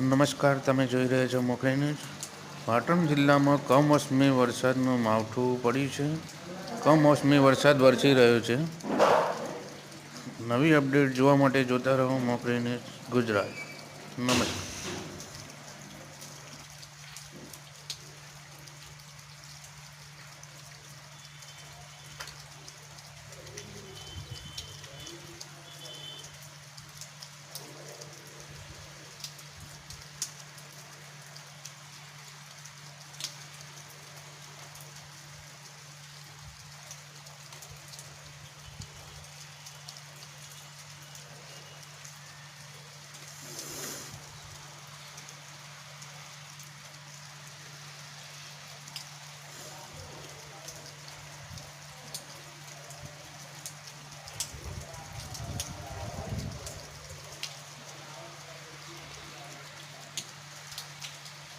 નમસ્કાર, તમે જોઈ રહ્યા છો મોકલી ન્યૂઝ. પાટણ જિલ્લામાં કમોસમી વરસાદનું માવઠું પડ્યું છે. કમોસમી વરસાદ વરસી રહ્યો છે. નવી અપડેટ જોવા માટે જોતા રહો મોકલી ન્યૂઝ ગુજરાત. નમસ્કાર.